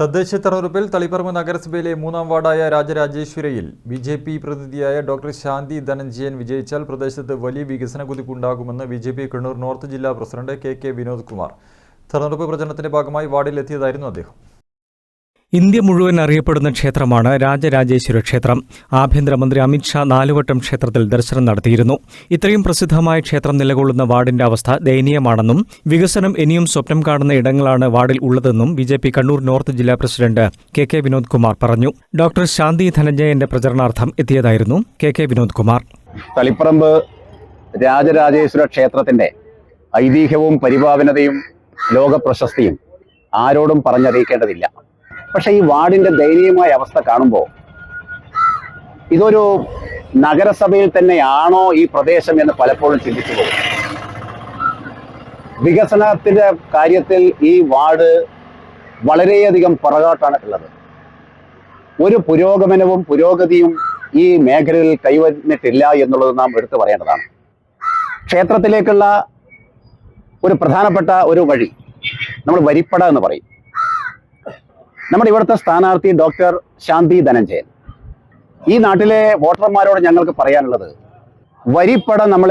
തദ്ദേശ തെരഞ്ഞെടുപ്പിൽ തളിപ്പറമ്പ് നഗരസഭയിലെ മൂന്നാം വാർഡായ രാജരാജേശ്വരയിൽ ബി ജെ പി പ്രതിനിധിയായ ഡോക്ടർ ശാന്തി ധനഞ്ജയൻ വിജയിച്ചാൽ പ്രദേശത്ത് വലിയ വികസന കുതിപ്പുണ്ടാകുമെന്ന് B J P Kannur north ജില്ലാ president K K Vinod Kumar. തെരഞ്ഞെടുപ്പ് പ്രചരണത്തിന്റെ ഭാഗമായി വാർഡിലെത്തിയതായിരുന്നു അദ്ദേഹം. ഇന്ത്യ മുഴുവൻ അറിയപ്പെടുന്ന ക്ഷേത്രമാണ് രാജരാജേശ്വര ക്ഷേത്രം. ആഭ്യന്തരമന്ത്രി അമിത്ഷാ നാലുവട്ടം ക്ഷേത്രത്തിൽ ദർശനം നടത്തിയിരുന്നു. ഇത്രയും പ്രസിദ്ധമായ ക്ഷേത്രം നിലകൊള്ളുന്ന വാർഡിന്റെ അവസ്ഥ ദയനീയമാണെന്നും വികസനം ഇനിയും സ്വപ്നം കാണുന്ന ഇടങ്ങളാണ് വാർഡിൽ ഉള്ളതെന്നും ബി കണ്ണൂർ നോർത്ത് ജില്ലാ president K K Vinod Kumar പറഞ്ഞു. ഡോക്ടർ ശാന്തി ധനഞ്ജയന്റെ പ്രചരണാർത്ഥം എത്തിയതായിരുന്നു കെ കെ വിനോദ് കുമാർ. തളിപ്പറമ്പ് രാജരാജേശ്വര ക്ഷേത്രത്തിന്റെ ഐതിഹ്യവും പരിപാവനതയും ലോക പ്രശസ്തിയും ആരോടും പറഞ്ഞറിയിക്കേണ്ടതില്ല. പക്ഷെ ഈ വാർഡിന്റെ ദയനീയമായ അവസ്ഥ കാണുമ്പോൾ ഇതൊരു നഗരസഭയിൽ തന്നെയാണോ ഈ പ്രദേശം എന്ന് പലപ്പോഴും ചിന്തിച്ചു പോകും. വികസനത്തിന്റെ കാര്യത്തിൽ ഈ വാർഡ് വളരെയധികം പുറകോട്ടാണ് ഉള്ളത്. ഒരു പുരോഗമനവും പുരോഗതിയും ഈ മേഖലയിൽ കൈവന്നിട്ടില്ല എന്നുള്ളത് നാം എടുത്തു പറയേണ്ടതാണ്. ക്ഷേത്രത്തിലേക്കുള്ള ഒരു പ്രധാനപ്പെട്ട ഒരു വഴി നമ്മൾ വരിപ്പട എന്ന് പറയും. നമ്മുടെ ഇവിടുത്തെ സ്ഥാനാർത്ഥി ഡോക്ടർ ശാന്തി ധനഞ്ജയൻ. ഈ നാട്ടിലെ വോട്ടർമാരോട് ഞങ്ങൾക്ക് പറയാനുള്ളത് വരിപ്പട നമ്മൾ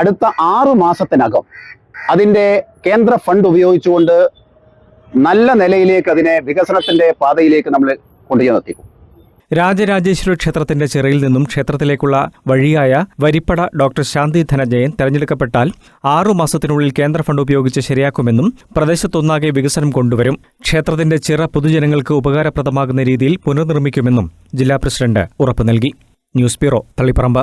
അടുത്ത ആറു മാസത്തിനകം അതിന്റെ കേന്ദ്ര ഫണ്ട് ഉപയോഗിച്ചുകൊണ്ട് നല്ല നിലയിലേക്ക് അതിനെ വികസനത്തിന്റെ പാതയിലേക്ക് നമ്മൾ കൊണ്ടുചെന്നെത്തിക്കും. രാജരാജേശ്വര ക്ഷേത്രത്തിന്റെ ചിറയിൽ നിന്നും ക്ഷേത്രത്തിലേക്കുള്ള വഴിയായ വരിപ്പട ഡോക്ടർ ശാന്തി ധനജയൻ തെരഞ്ഞെടുക്കപ്പെട്ടാൽ ആറു മാസത്തിനുള്ളിൽ കേന്ദ്ര ഫണ്ട് ഉപയോഗിച്ച് ശരിയാക്കുമെന്നും പ്രദേശത്തൊന്നാകെ വികസനം കൊണ്ടുവരും. ക്ഷേത്രത്തിന്റെ ചിറ പൊതുജനങ്ങൾക്ക് ഉപകാരപ്രദമാകുന്ന രീതിയിൽ പുനർനിർമ്മിക്കുമെന്നും ജില്ലാ പ്രസിഡന്റ് ഉറപ്പു നൽകി. News bureau Taliparamba.